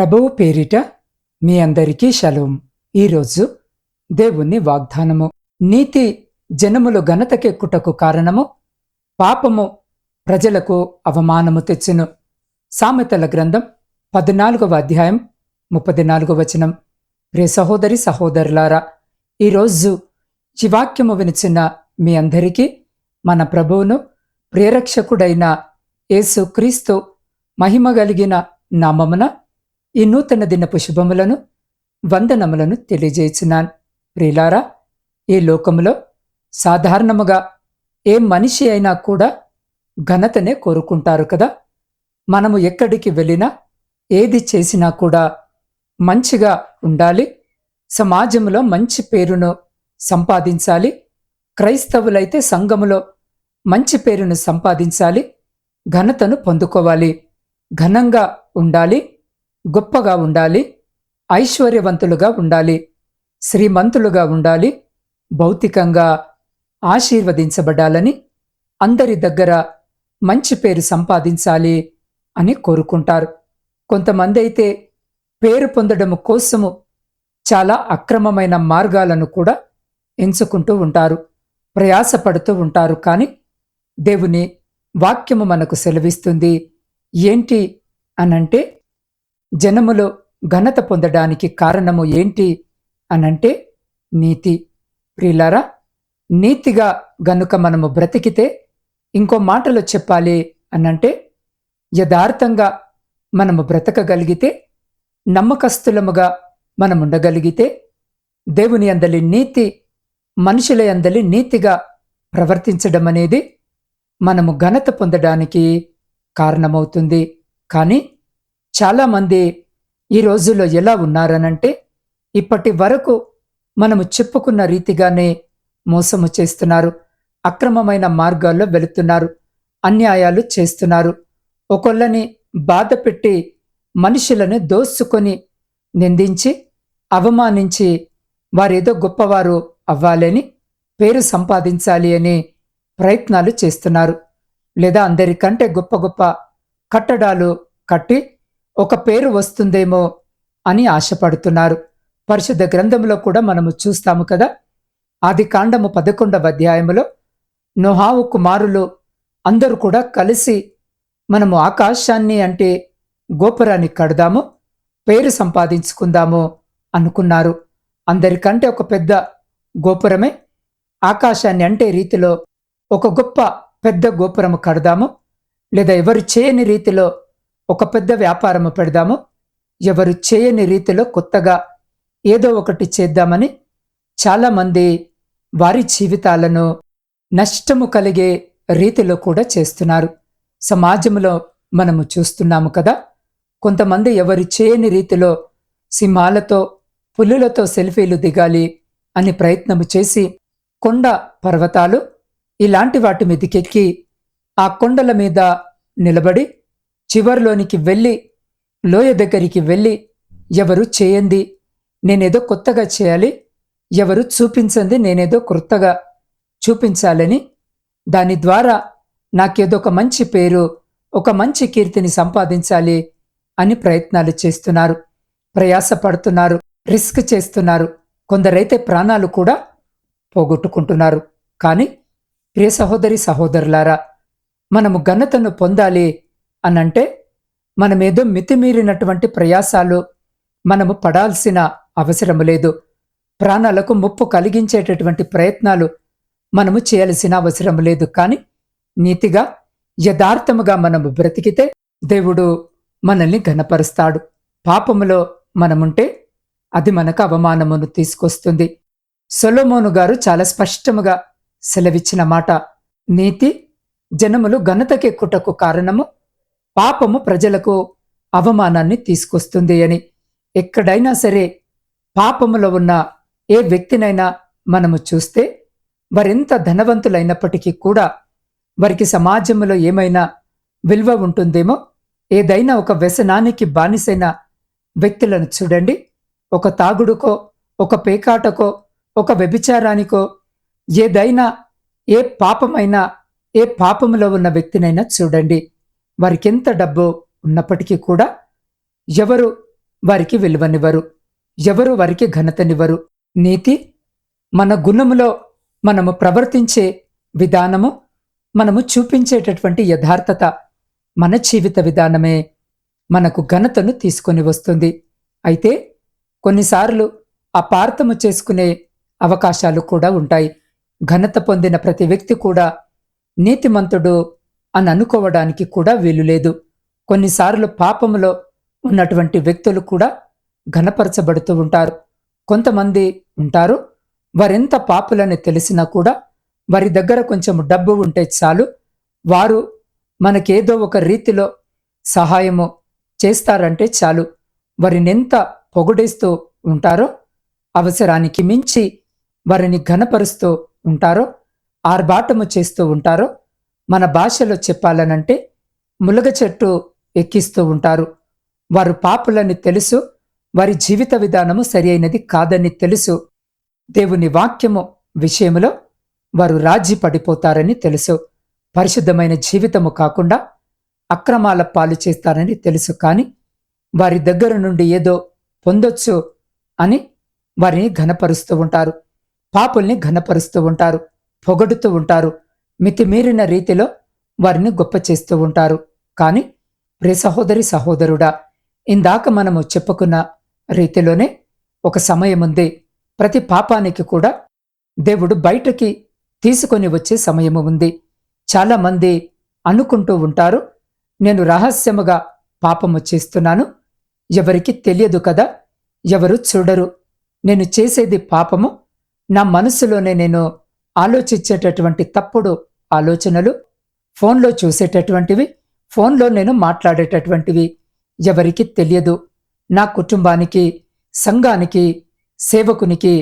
ప్రభువు పేరిట మీ అందరికీ షలోం. ఈరోజు దేవుని వాగ్దానము. నీతి జనములు ఘనతకెక్కుటకు కారణము. పాపము ప్రజలకు అవమానము తెచ్చును. సామెతల గ్రంథం పద్నాలుగవ అధ్యాయం ముప్పది నాలుగవ వచనం. ప్రే సహోదరి సహోదరులారా ఈరోజు శివాక్యము వినిచిన మీ అందరికీ మన ప్రభువును ప్రియరక్షకుడైన యేసు క్రీస్తు మహిమ కలిగిన నామమున ఈ నూతన దినపు శుభములను వందనములను తెలియజేస్తున్నాను ప్రియులారా ఈ లోకములో సాధారణముగా ఏ మనిషి అయినా కూడా ఘనతనే కోరుకుంటారు కదా? మనము ఎక్కడికి వెళ్ళినా ఏది చేసినా కూడా మంచిగా ఉండాలి. సమాజంలో మంచి పేరును సంపాదించాలి. క్రైస్తవులైతే సంఘములో మంచి పేరును సంపాదించాలి. ఘనతను పొందుకోవాలి. ఘనంగా ఉండాలి. గొప్పగా ఉండాలి ఐశ్వర్యవంతులుగా ఉండాలి శ్రీమంతులుగా ఉండాలి భౌతికంగా ఆశీర్వదించబడాలని అందరి దగ్గర మంచి పేరు సంపాదించాలి అని కోరుకుంటారు. కొంతమంది అయితే పేరు పొందడం కోసము చాలా అక్రమమైన మార్గాలను కూడా ఎంచుకుంటూ ఉంటారు ప్రయాసపడుతూ ఉంటారు. కానీ దేవుని వాక్యము మనకు సెలవిస్తుంది ఏంటి అనంటే జనములో ఘనత పొందడానికి కారణము ఏంటి అనంటే నీతి. ప్రియులారా నీతిగా గనుక మనము బ్రతికితే ఇంకో మాటలో చెప్పాలి అనంటే యథార్థంగా మనము బ్రతకగలిగితే నమ్మకస్తులముగా మనం ఉండగలిగితే దేవుని అందలి నీతి మనుషుల అందలి నీతిగా ప్రవర్తించడం అనేది మనము ఘనత పొందడానికి కారణమవుతుంది. కానీ చాలామంది ఈ రోజుల్లో ఎలా ఉన్నారనంటే ఇప్పటి వరకు మనము చెప్పుకున్న రీతిగానే మోసము చేస్తున్నారు అక్రమమైన మార్గాల్లో వెళుతున్నారు అన్యాయాలు చేస్తున్నారు. ఒకళ్ళని బాధ పెట్టి మనుషులను దోసుకొని నిందించి అవమానించి వారేదో గొప్పవారు అవ్వాలని పేరు సంపాదించాలి అని ప్రయత్నాలు చేస్తున్నారు. లేదా అందరికంటే గొప్ప గొప్ప కట్టడాలు కట్టి ఒక పేరు వస్తుందేమో అని ఆశపడుతున్నారు. పరిశుద్ధ గ్రంథంలో కూడా మనము చూస్తాము కదా? ఆది కాండము పదకొండవ అధ్యాయములో నొహావు కుమారులు అందరూ కూడా కలిసి మనము ఆకాశాన్ని అంటే గోపురాన్ని కడదాము పేరు సంపాదించుకుందాము అనుకున్నారు. అందరికంటే ఒక పెద్ద గోపురమే. ఆకాశాన్ని అంటే రీతిలో ఒక గొప్ప పెద్ద గోపురము కడదాము. లేదా ఎవరు చేయని రీతిలో ఒక పెద్ద వ్యాపారము పెడదాము. ఎవరు చేయని రీతిలో కొత్తగా ఏదో ఒకటి చేద్దామని చాలామంది వారి జీవితాలను నష్టము కలిగే రీతిలో కూడా చేస్తున్నారు. సమాజంలో మనము చూస్తున్నాము కదా. కొంతమంది ఎవరు చేయని రీతిలో సింహాలతో పులులతో సెల్ఫీలు దిగాలి అని ప్రయత్నము చేసి కొండ పర్వతాలు ఇలాంటి వాటి మీదకెక్కి ఆ కొండల మీద నిలబడి చివర్లోనికి వెళ్ళి లోయ దగ్గరికి వెళ్ళి ఎవరు చేయంది నేనేదో కొత్తగా చేయాలి ఎవరు చూపించంది నేనేదో కొత్తగా చూపించాలని దాని ద్వారా నాకేదో ఒక మంచి పేరు ఒక మంచి కీర్తిని సంపాదించాలి అని ప్రయత్నాలు చేస్తున్నారు. ప్రయాసపడుతున్నారు రిస్క్ చేస్తున్నారు. కొందరైతే ప్రాణాలు కూడా పోగొట్టుకుంటున్నారు. కానీ ప్రియ సహోదరి సహోదరులారా మనము ఘనతను పొందాలి అనంటే మనమేదో మితిమీరినటువంటి ప్రయాసాలు మనము పడాల్సిన అవసరము లేదు. ప్రాణాలకు ముప్పు కలిగించేటటువంటి ప్రయత్నాలు మనము చేయాల్సిన అవసరం లేదు. కానీ నీతిగా యథార్థముగా మనము బ్రతికితే దేవుడు మనల్ని ఘనపరుస్తాడు. పాపములో మనముంటే అది మనకు అవమానమును తీసుకొస్తుంది. సొలోమోను గారు చాలా స్పష్టముగా సెలవిచ్చిన మాట. నీతి జనములు ఘనతకెక్కుటకు కారణము పాపము ప్రజలకు అవమానాన్ని తీసుకొస్తుంది అని. ఎక్కడైనా సరే పాపములో ఉన్న ఏ వ్యక్తినైనా మనము చూస్తే వారెంత ధనవంతులైనప్పటికీ కూడా వారికి సమాజంలో ఏమైనా విలువ ఉంటుందేమో ఏదైనా ఒక వ్యసనానికి బానిసైన వ్యక్తులను చూడండి. ఒక తాగుడుకో ఒక పేకాటకో ఒక వ్యభిచారానికో ఏదైనా ఏ పాపమైనా ఏ పాపములో ఉన్న వ్యక్తినైనా చూడండి. వారికెంత డబ్బు ఉన్నప్పటికీ కూడా ఎవరు వారికి విలువనివ్వరు ఎవరు వారికి ఘనతనివ్వరు. నీతి మన గుణములో మనము ప్రవర్తించే విధానము మనము చూపించేటటువంటి యథార్థత మన జీవిత విధానమే మనకు ఘనతను తీసుకొని వస్తుంది. అయితే కొన్నిసార్లు అపార్థము చేసుకునే అవకాశాలు కూడా ఉంటాయి. ఘనత పొందిన ప్రతి వ్యక్తి కూడా నీతిమంతుడు అని అనుకోవడానికి కూడా వీలు లేదు. కొన్నిసార్లు పాపములో ఉన్నటువంటి వ్యక్తులు కూడా ఘనపరచబడుతూ ఉంటారు. కొంతమంది ఉంటారు వారెంత పాపులని తెలిసినా కూడా వారి దగ్గర కొంచెం డబ్బు ఉంటే చాలు వారు మనకేదో ఒక రీతిలో సహాయము చేస్తారంటే చాలు. వారినెంత పొగుడేస్తూ ఉంటారో అవసరానికి మించి వారిని ఘనపరుస్తూ ఉంటారో ఆర్భాటము చేస్తూ ఉంటారో మన భాషలో చెప్పాలనంటే ములగ చెట్టు ఎక్కిస్తూ ఉంటారు. వారు పాపులని తెలుసు వారి జీవిత విధానము సరి అయినది కాదని తెలుసు. దేవుని వాక్యము విషయములో వారు రాజీ పడిపోతారని తెలుసు. పరిశుద్ధమైన జీవితము కాకుండా అక్రమాల పాలు చేస్తారని తెలుసు. కానీ వారి దగ్గర నుండి ఏదో పొందొచ్చు అని వారిని ఘనపరుస్తూ ఉంటారు. పాపుల్ని ఘనపరుస్తూ ఉంటారు పొగడుతూ ఉంటారు. మితిమీరిన రీతిలో వారిని గొప్ప చేస్తూ ఉంటారు. కానీ ప్రియ సహోదరి సహోదరుడా ఇందాక మనము చెప్పుకున్న రీతిలోనే ఒక సమయముంది ప్రతి పాపానికి కూడా దేవుడు బయటకి తీసుకొని వచ్చే సమయము ఉంది. చాలామంది అనుకుంటూ ఉంటారు నేను రహస్యముగా పాపము చేస్తున్నాను. ఎవరికి తెలియదు కదా ఎవరు చూడరు. నేను చేసేది పాపము. నా మనసులోనే నేను ఆలోచించేటటువంటి తప్పుడు ఆలోచనలు ఫోన్లో చూసేటటువంటివి ఫోన్లో నేను మాట్లాడేటటువంటివి ఎవరికి తెలియదు. నా కుటుంబానికి సంఘానికి సేవకునికి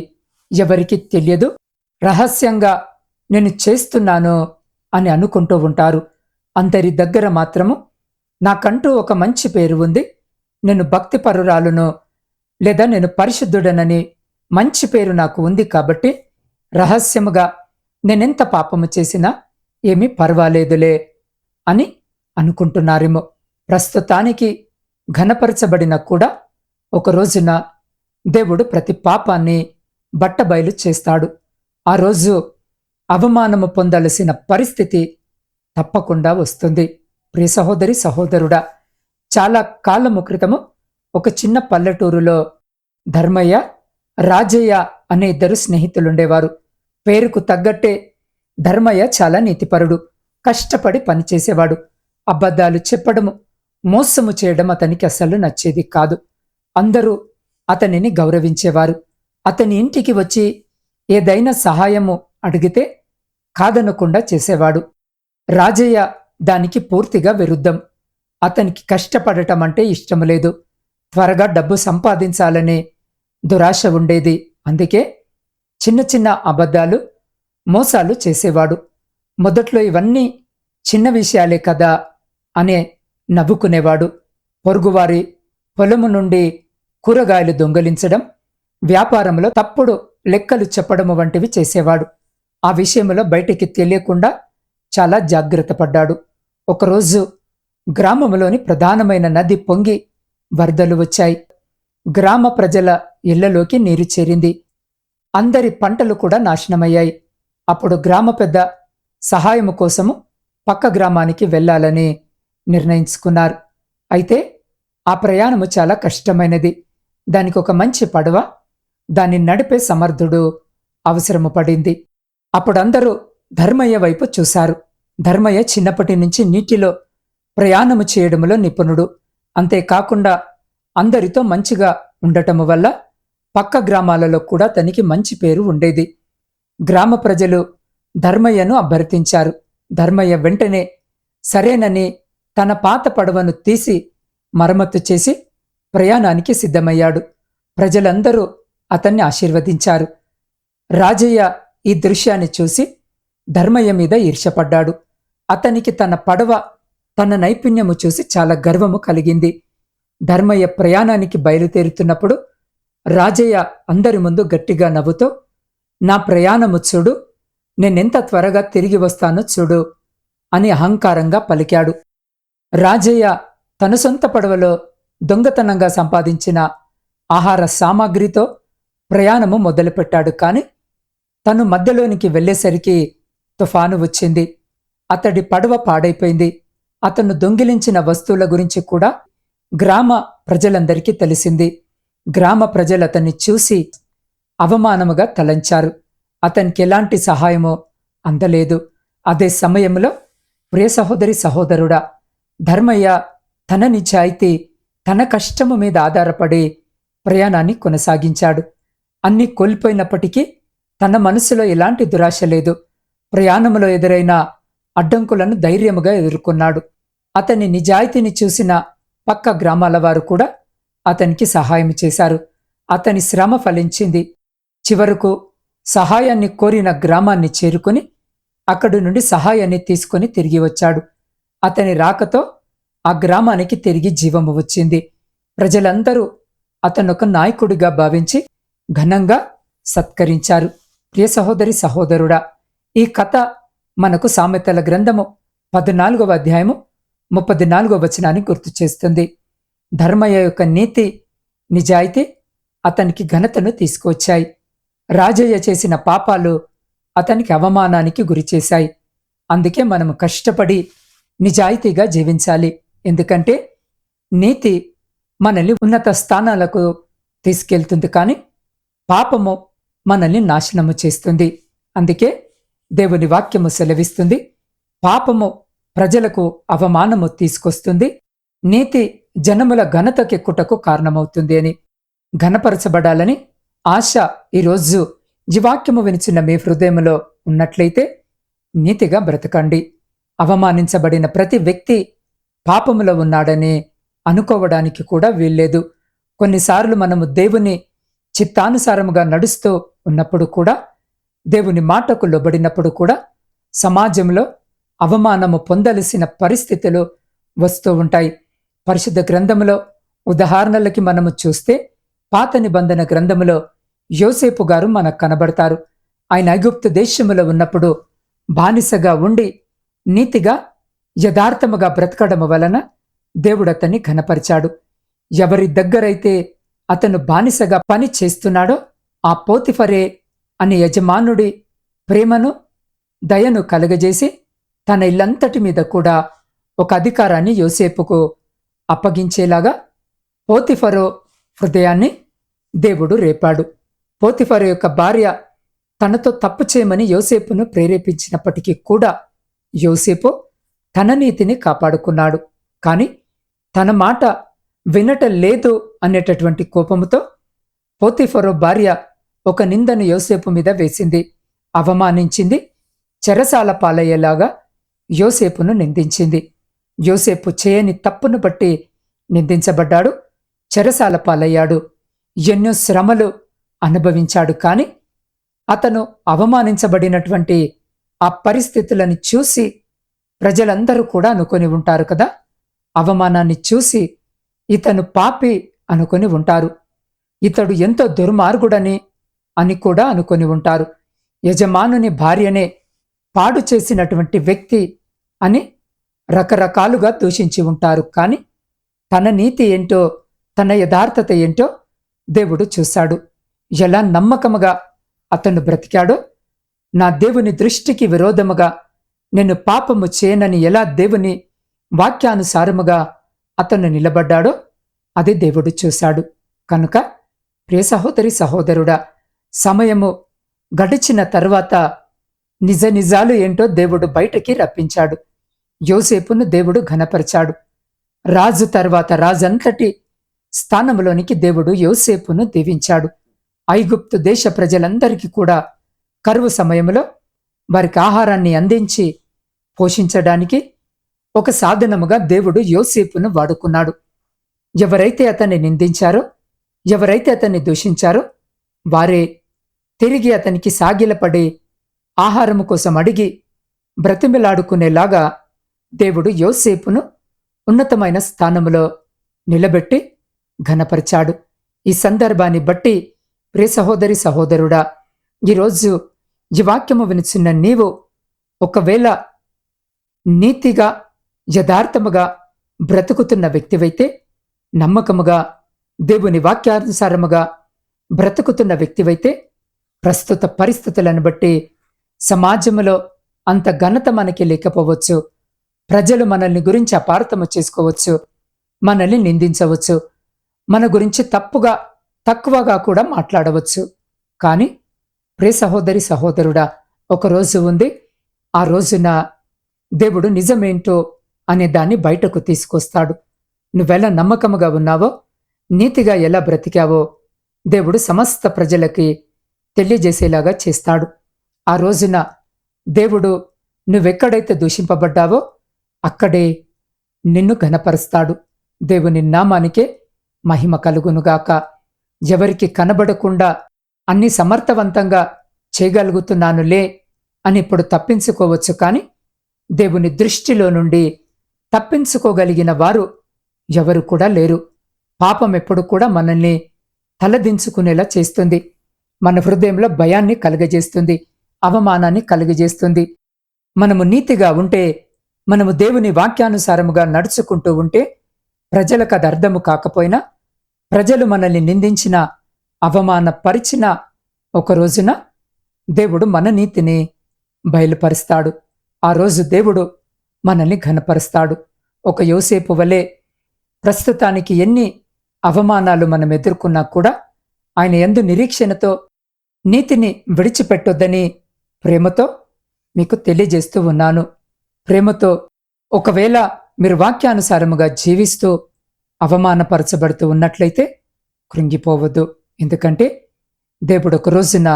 ఎవరికి తెలియదు. రహస్యంగా నేను చేస్తున్నాను అని అనుకుంటూ ఉంటారు. అందరి దగ్గర మాత్రము నాకంటూ ఒక మంచి పేరు ఉంది. నేను భక్తిపరురాలును లేదా నేను పరిశుద్ధుడనని మంచి పేరు నాకు ఉంది కాబట్టి రహస్యముగా నేనెంత పాపము చేసినా ఏమీ పర్వాలేదులే అని అనుకుంటున్నారేమో. ప్రస్తుతానికి ఘనపరచబడిన కూడా ఒక రోజున దేవుడు ప్రతి పాపాన్ని బట్టబయలు చేస్తాడు. ఆ రోజు అవమానము పొందాల్సిన పరిస్థితి తప్పకుండా వస్తుంది. ప్రియ సహోదరి సహోదరుడా చాలా కాలము క్రితము ఒక చిన్న పల్లెటూరులో ధర్మయ్య రాజయ్య అనే ఇద్దరు స్నేహితులుండేవారు. పేరుకు తగ్గట్టే ధర్మయ్య చాలా నీతిపరుడు కష్టపడి పనిచేసేవాడు. అబద్ధాలు చెప్పడము మోసము చేయడం అతనికి అసలు నచ్చేది కాదు. అందరూ అతనిని గౌరవించేవారు. అతని ఇంటికి వచ్చి ఏదైనా సహాయము అడిగితే కాదనకుండా చేసేవాడు. రాజయ్య దానికి పూర్తిగా విరుద్ధం. అతనికి కష్టపడటం అంటే ఇష్టం లేదు. త్వరగా డబ్బు సంపాదించాలనే దురాశ ఉండేది. అందుకే చిన్న చిన్న అబద్ధాలు మోసాలు చేసేవాడు. మొదట్లో ఇవన్నీ చిన్న విషయాలే కదా అనే నవ్వుకునేవాడు. పొరుగువారి పొలము నుండి కూరగాయలు దొంగలించడం వ్యాపారంలో తప్పుడు లెక్కలు చెప్పడము వంటివి చేసేవాడు. ఆ విషయంలో బయటికి తెలియకుండా చాలా జాగ్రత్త పడ్డాడు. ఒకరోజు గ్రామంలోని ప్రధానమైన నది పొంగి వరదలు వచ్చాయి. గ్రామ ప్రజల ఇళ్ళలోకి నీరు చేరింది. అందరి పంటలు కూడా నాశనమయ్యాయి. అప్పుడు గ్రామ పెద్ద సహాయము కోసము పక్క గ్రామానికి వెళ్ళాలని నిర్ణయించుకున్నారు. అయితే ఆ ప్రయాణము చాలా కష్టమైనది. దానికి ఒక మంచి పడవ దాన్ని నడిపే సమర్థుడు అవసరము పడింది. అప్పుడందరూ ధర్మయ్య వైపు చూశారు. ధర్మయ్య చిన్నప్పటి నుంచి నీటిలో ప్రయాణము చేయడములో నిపుణుడు. అంతేకాకుండా అందరితో మంచిగా ఉండటము వల్ల పక్క గ్రామాలలో కూడా తనకి మంచి పేరు ఉండేది. గ్రామ ప్రజలు ధర్మయ్యను అభ్యర్థించారు. ధర్మయ్య వెంటనే సరేనని తన పాత పడవను తీసి మరమ్మతు చేసి ప్రయాణానికి సిద్ధమయ్యాడు. ప్రజలందరూ అతన్ని ఆశీర్వదించారు. రాజయ్య ఈ దృశ్యాన్ని చూసి ధర్మయ్య మీద ఈర్షపడ్డాడు అతనికి తన పడవ తన నైపుణ్యము చూసి చాలా గర్వము కలిగింది. ధర్మయ్య ప్రయాణానికి బయలుదేరుతున్నప్పుడు రాజయ్య అందరి ముందు గట్టిగా నవ్వుతూ నా ప్రయాణము చూడు నేనెంత త్వరగా తిరిగి వస్తానో చూడు అని అహంకారంగా పలికాడు. రాజయ్య తన సొంత పడవలో దొంగతనంగా సంపాదించిన ఆహార సామాగ్రితో ప్రయాణము మొదలుపెట్టాడు. కాని తను మధ్యలోనికి వెళ్ళేసరికి తుఫాను వచ్చింది. అతడి పడవ పాడైపోయింది. అతను దొంగిలించిన వస్తువుల గురించి కూడా గ్రామ ప్రజలందరికీ తెలిసింది. గ్రామ ప్రజలు అతన్ని చూసి అవమానముగా తలంచారు. అతనికి ఎలాంటి సహాయమో అందలేదు. అదే సమయంలో ప్రియ సహోదరి సహోదరుడా ధర్మయ్య తన నిజాయితీ తన కష్టము మీద ఆధారపడి ప్రయాణాన్ని కొనసాగించాడు. అన్ని కోల్పోయినప్పటికీ తన మనసులో ఎలాంటి దురాశ లేదు. ప్రయాణములో ఎదురైన అడ్డంకులను ధైర్యముగా ఎదుర్కొన్నాడు. అతని నిజాయితీని చూసిన పక్క గ్రామాల వారు కూడా అతనికి సహాయం చేశారు. అతని శ్రమ ఫలించింది. చివరకు సహాయాన్ని కోరిన గ్రామాన్ని చేరుకుని అక్కడి నుండి సహాయాన్ని తీసుకుని తిరిగి వచ్చాడు. అతని రాకతో ఆ గ్రామానికి తిరిగి జీవము వచ్చింది. ప్రజలందరూ అతనొక నాయకుడిగా భావించి ఘనంగా సత్కరించారు. ప్రియ సహోదరి సహోదరుడా ఈ కథ మనకు సామెతల గ్రంథము పద్నాలుగవ అధ్యాయము ముప్పది నాలుగవ వచనాన్ని గుర్తు చేస్తుంది. ధర్మయ్య యొక్క నీతి నిజాయితీ అతనికి ఘనతను తీసుకువచ్చాయి. రాజయ్య చేసిన పాపాలు అతనికి అవమానానికి గురిచేశాయి అందుకే మనం కష్టపడి నిజాయితీగా జీవించాలి. ఎందుకంటే నీతి మనల్ని ఉన్నత స్థానాలకు తీసుకెళ్తుంది కానీ పాపము మనల్ని నాశనము చేస్తుంది. అందుకే దేవుని వాక్యము సెలవిస్తుంది. పాపము ప్రజలకు అవమానము తీసుకొస్తుంది. నీతి జనముల ఘనతకెక్కుటకు కారణమవుతుంది అని ఘనపరచబడాలని ఆశ ఈరోజు జీవాక్యము వినిచిన మీ హృదయంలో ఉన్నట్లయితే నీతిగా బ్రతకండి. అవమానించబడిన ప్రతి వ్యక్తి పాపములో ఉన్నాడని అనుకోవడానికి కూడా వీల్లేదు. కొన్నిసార్లు మనము దేవుని చిత్తానుసారముగా నడుస్తూ ఉన్నప్పుడు కూడా దేవుని మాటకు లోబడినప్పుడు కూడా సమాజంలో అవమానము పొందలసిన పరిస్థితులు వస్తూ ఉంటాయి. పరిశుద్ధ గ్రంథములో ఉదాహరణలకి మనము చూస్తే పాత నిబంధన గ్రంథములో యోసేపు గారు మనకు కనబడతారు. ఆయన ఐగుప్తు దేశములో ఉన్నప్పుడు బానిసగా ఉండి నీతిగా యథార్థముగా బ్రతకడము వలన దేవుడు అతన్ని ఘనపరిచాడు. ఎవరి దగ్గరైతే అతను బానిసగా పని చేస్తున్నాడో ఆ పోతిఫరే అనే యజమానుడి ప్రేమను దయను కలగజేసి తన ఇల్లంతటి మీద కూడా ఒక అధికారాన్ని యోసేపుకు అప్పగించేలాగా పోతిఫరో హృదయాన్ని దేవుడు రేపాడు. పోతిఫర్ యొక్క భార్య తనతో తప్పు చేయమని యోసేపును ప్రేరేపించినప్పటికీ కూడా యోసేపు తన నీతిని కాపాడుకున్నాడు. కాని తన మాట వినట లేదు అనేటటువంటి కోపముతో పోతిఫరో భార్య ఒక నిందను యోసేపు మీద వేసింది. అవమానించింది చెరసాల పాలయ్యేలాగా యోసేపును నిందించింది. యోసేపు చేయని తప్పును బట్టి నిందించబడ్డాడు చెరసాల పాలయ్యాడు. ఎన్నో శ్రమలు అనుభవించాడు కానీ అతను అవమానించబడినటువంటి ఆ పరిస్థితులను చూసి ప్రజలందరూ కూడా అనుకొని ఉంటారు కదా. అవమానాన్ని చూసి ఇతను పాపి అనుకొని ఉంటారు. ఇతడు ఎంతో దుర్మార్గుడని అని కూడా అనుకొని ఉంటారు. యజమానుని భార్యనే పాడు చేసినటువంటి వ్యక్తి అని రకరకాలుగా దూషించి ఉంటారు. కానీ తన నీతి ఏంటో తన యథార్థత ఏంటో దేవుడు చూశాడు. ఎలా నమ్మకముగా అతను బ్రతికాడో నా దేవుని దృష్టికి విరోధముగా నేను పాపము చేయనని ఎలా దేవుని వాక్యానుసారముగా అతను నిలబడ్డాడో అది దేవుడు చూశాడు. కనుక ప్రియ సహోదరి సహోదరుడా సమయము గడిచిన తర్వాత నిజ నిజాలు ఏంటో దేవుడు బయటకి రప్పించాడు. యోసేపును దేవుడు ఘనపరిచాడు. రాజు తర్వాత రాజంతటి స్థానంలోనికి దేవుడు యోసేపును దీవించాడు. ఐగుప్తు దేశ ప్రజలందరికీ కూడా కరువు సమయంలో వారికి ఆహారాన్ని అందించి పోషించడానికి ఒక సాధనముగా దేవుడు యోసేపును వాడుకున్నాడు. ఎవరైతే అతన్ని నిందించారో ఎవరైతే అతన్ని దూషించారో వారే తిరిగి అతనికి సాగిలపడి ఆహారము కోసం అడిగి బ్రతిమిలాడుకునేలాగా దేవుడు యోసేపును ఉన్నతమైన స్థానములో నిలబెట్టి ఘనపరిచాడు. ఈ సందర్భాన్ని బట్టి ప్రే సహోదరి సహోదరుడా ఈరోజు ఈ వాక్యము వినిచిన్న నీవు ఒకవేళ నీతిగా యథార్థముగా బ్రతుకుతున్న వ్యక్తివైతే నమ్మకముగా దేవుని వాక్యానుసారముగా బ్రతుకుతున్న వ్యక్తివైతే ప్రస్తుత పరిస్థితులను బట్టి సమాజంలో అంత ఘనత మనకి లేకపోవచ్చు. ప్రజలు మనల్ని గురించి అపార్థము చేసుకోవచ్చు. మనల్ని నిందించవచ్చు. మన గురించి తప్పుగా తక్కువగా కూడా మాట్లాడవచ్చు. కానీ ప్రే సహోదరి సహోదరుడా ఒకరోజు ఉంది. ఆ రోజున దేవుడు నిజమేంటో అనే దాన్ని బయటకు తీసుకొస్తాడు. నువ్వెలా నమ్మకముగా ఉన్నావో నీతిగా ఎలా బ్రతికావో దేవుడు సమస్త ప్రజలకి తెలియజేసేలాగా చేస్తాడు. ఆ రోజున దేవుడు నువ్వెక్కడైతే దూషింపబడ్డావో అక్కడే నిన్ను ఘనపరుస్తాడు. దేవుని నామానికే మహిమ కలుగునుగాక. ఎవరికి కనబడకుండా అన్ని సమర్థవంతంగా చేయగలుగుతున్నానులే అని ఇప్పుడు తప్పించుకోవచ్చు కానీ దేవుని దృష్టిలో నుండి తప్పించుకోగలిగిన వారు ఎవరు కూడా లేరు. పాపం ఎప్పుడు కూడా మనల్ని తలదించుకునేలా చేస్తుంది. మన హృదయంలో భయాన్ని కలుగజేస్తుంది అవమానాన్ని కలుగజేస్తుంది. మనము నీతిగా ఉంటే మనము దేవుని వాక్యానుసారముగా నడుచుకుంటూ ఉంటే ప్రజలకు అది అర్థము కాకపోయినా ప్రజలు మనల్ని నిందించిన అవమానపరిచిన ఒక రోజున దేవుడు మన నీతిని బయలుపరుస్తాడు. ఆ రోజు దేవుడు మనల్ని ఘనపరుస్తాడు. ఒక యోసేపు వలె ప్రస్తుతానికి ఎన్ని అవమానాలు మనం ఎదుర్కొన్నా కూడా ఆయన ఎందు నిరీక్షణతో నీతిని విడిచిపెట్టొద్దని ప్రేమతో మీకు తెలియజేస్తూ ఉన్నాను. ప్రేమతో ఒకవేళ మీరు వాక్యానుసారముగా జీవిస్తూ అవమానపరచబడుతూ ఉన్నట్లయితే కృంగిపోవద్దు. ఎందుకంటే దేవుడు ఒక రోజున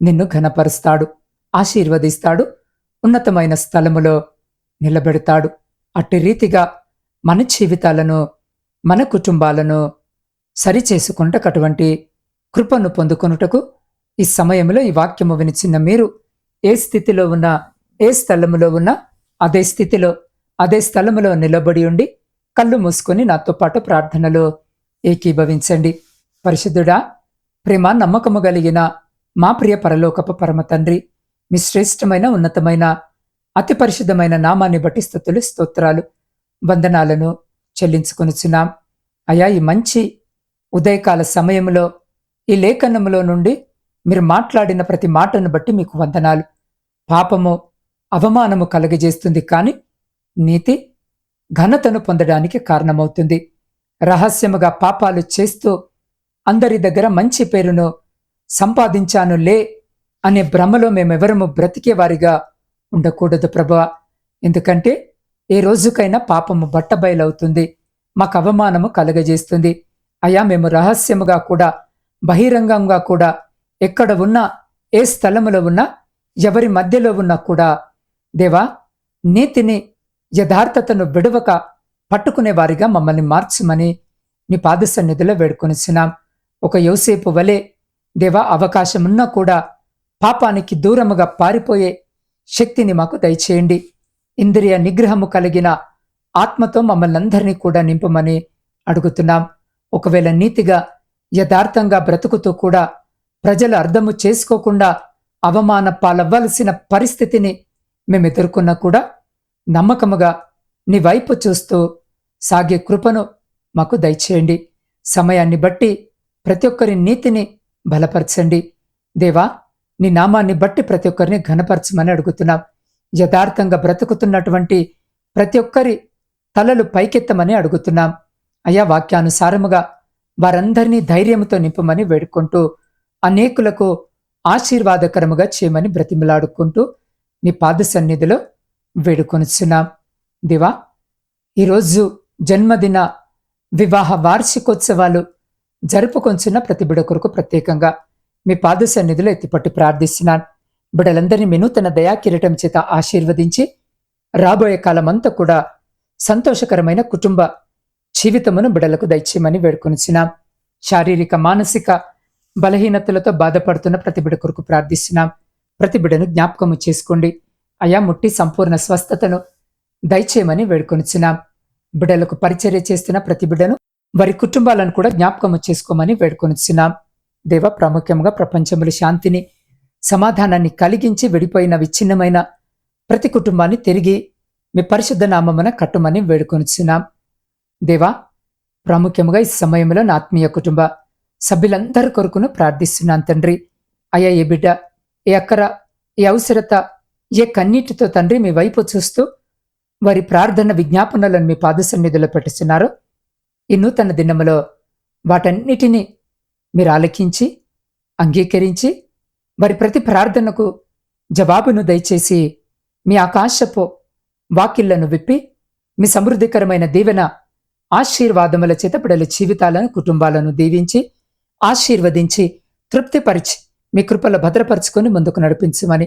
నిన్ను ఘనపరుస్తాడు ఆశీర్వదిస్తాడు ఉన్నతమైన స్థలములో నిలబెడతాడు. అట్టి రీతిగా మన జీవితాలను మన కుటుంబాలను సరిచేసుకుంటకటువంటి కృపను పొందుకొనుటకు ఈ సమయంలో ఈ వాక్యము వినిచిన్న మీరు ఏ స్థితిలో ఉన్నా ఏ స్థలములో ఉన్నా అదే స్థితిలో అదే స్థలములో నిలబడి ఉండి కళ్ళు మూసుకొని నాతో పాటు ప్రార్థనలో ఏకీభవించండి. పరిశుద్ధుడా ప్రేమ నమ్మకము కలిగిన మా ప్రియ పరలోకపు పరమ తండ్రి మీ శ్రేష్టమైన ఉన్నతమైన అతి పరిశుద్ధమైన నామాన్ని బట్టి స్థుతులు స్తోత్రాలు వందనాలను చెల్లించుకొనుచున్నాం. అయా ఈ మంచి ఉదయకాల సమయంలో ఈ లేఖనములో నుండి మీరు మాట్లాడిన ప్రతి మాటను బట్టి మీకు వందనాలు. పాపము అవమానము కలగజేస్తుంది కానీ నీతి ఘనతను పొందడానికి కారణమవుతుంది. రహస్యముగా పాపాలు చేస్తూ అందరి దగ్గర మంచి పేరును సంపాదించాను లే అనే భ్రమలో మేమెవరము బ్రతికేవారిగా ఉండకూడదు ప్రభా. ఎందుకంటే ఏ రోజుకైనా పాపము బట్టబయలవుతుంది మాకు అవమానము కలగజేస్తుంది. అయా మేము రహస్యముగా కూడా బహిరంగంగా కూడా ఎక్కడ ఉన్నా ఏ స్థలములో ఉన్నా ఎవరి మధ్యలో ఉన్నా కూడా దేవా నీతిని యథార్థతను విడవక పట్టుకునే వారిగా మమ్మల్ని మార్చమని నీ పాద సన్నిధిలో వేడుకొనిచ్చినాం ఒక యోసేపు వలె దేవా అవకాశమున్నా కూడా పాపానికి దూరముగా పారిపోయే శక్తిని మాకు దయచేయండి. ఇంద్రియ నిగ్రహము కలిగిన ఆత్మతో మమ్మల్ని అందరినీ కూడా నింపమని అడుగుతున్నాం. ఒకవేళ నీతిగా యథార్థంగా బ్రతుకుతూ కూడా ప్రజలు అర్థము చేసుకోకుండా అవమాన పాలవ్వాల్సిన పరిస్థితిని మేము ఎదుర్కొన్నా కూడా నమ్మకముగా నీ వైపు చూస్తూ సాగే కృపను మాకు దయచేయండి. సమయాన్ని బట్టి ప్రతి ఒక్కరి నీతిని బలపరచండి. దేవా నీ నామాన్ని బట్టి ప్రతి ఒక్కరిని ఘనపరచమని అడుగుతున్నాం. యథార్థంగా బ్రతుకుతున్నటువంటి ప్రతి ఒక్కరి తలలు పైకెత్తమని అడుగుతున్నాం. అయా వాక్యానుసారముగా వారందరినీ ధైర్యంతో నింపమని వేడుకుంటూ అనేకులకు ఆశీర్వాదకరముగా చేయమని బ్రతిమలాడుకుంటూ నీ పాద సన్నిధిలో వేడుకొనుచున్నాం. దివా ఈరోజు జన్మదిన వివాహ వార్షికోత్సవాలు జరుపుకొంచున్న ప్రతి బిడ కొరకు ప్రత్యేకంగా మీ పాద సన్నిధిలో ఎత్తిపట్టి ప్రార్థిస్తున్నాను. బిడలందరినీ వినూతన దయా కిరీటం చేత ఆశీర్వదించి రాబోయే కాలమంతా కూడా సంతోషకరమైన కుటుంబ జీవితమును బిడలకు దయచేయమని వేడుకొనిచున్నాం. శారీరక మానసిక బలహీనతలతో బాధపడుతున్న ప్రతి బిడ కొరకు ప్రార్థిస్తున్నాం. ప్రతి బిడను జ్ఞాపకము చేసుకోండి. అయా ముట్టి సంపూర్ణ స్వస్థతను దయచేయమని వేడుకొనిచ్చినాం బిడ్డలకు పరిచర్య చేస్తున్న ప్రతి బిడ్డను వారి కుటుంబాలను కూడా జ్ఞాపకము చేసుకోమని వేడుకొనిచ్చినాం దేవ ప్రాముఖ్యంగా ప్రపంచంలో శాంతిని సమాధానాన్ని కలిగించి విడిపోయిన విచ్ఛిన్నమైన ప్రతి కుటుంబాన్ని తిరిగి మీ పరిశుద్ధ నామమున కట్టుమని వేడుకొనిచున్నాం. దేవా ప్రాముఖ్యముగా ఈ సమయంలో నా ఆత్మీయ కుటుంబ సభ్యులందరి కొరకును ప్రార్థిస్తున్నాను తండ్రి. అయ్యా ఏ బిడ్డ ఏ అక్కర ఏ అవసరత ఏ కన్నీటితో తండ్రి మీ వైపు చూస్తూ వారి ప్రార్థన విజ్ఞాపనలను మీ పాద సన్నిధిలో పెట్టుచున్నారో ఈ నూతన దినములో వాటన్నిటినీ మీరు ఆలకించి అంగీకరించి వారి ప్రతి ప్రార్థనకు జవాబును దయచేసి మీ ఆకాశపు వాకిళ్ళను విప్పి మీ సమృద్ధికరమైన దీవెన ఆశీర్వాదముల చేత బిడల జీవితాలను కుటుంబాలను దీవించి ఆశీర్వదించి తృప్తిపరిచి మీ కృపలో భద్రపరుచుకొని ముందుకు నడిపించమని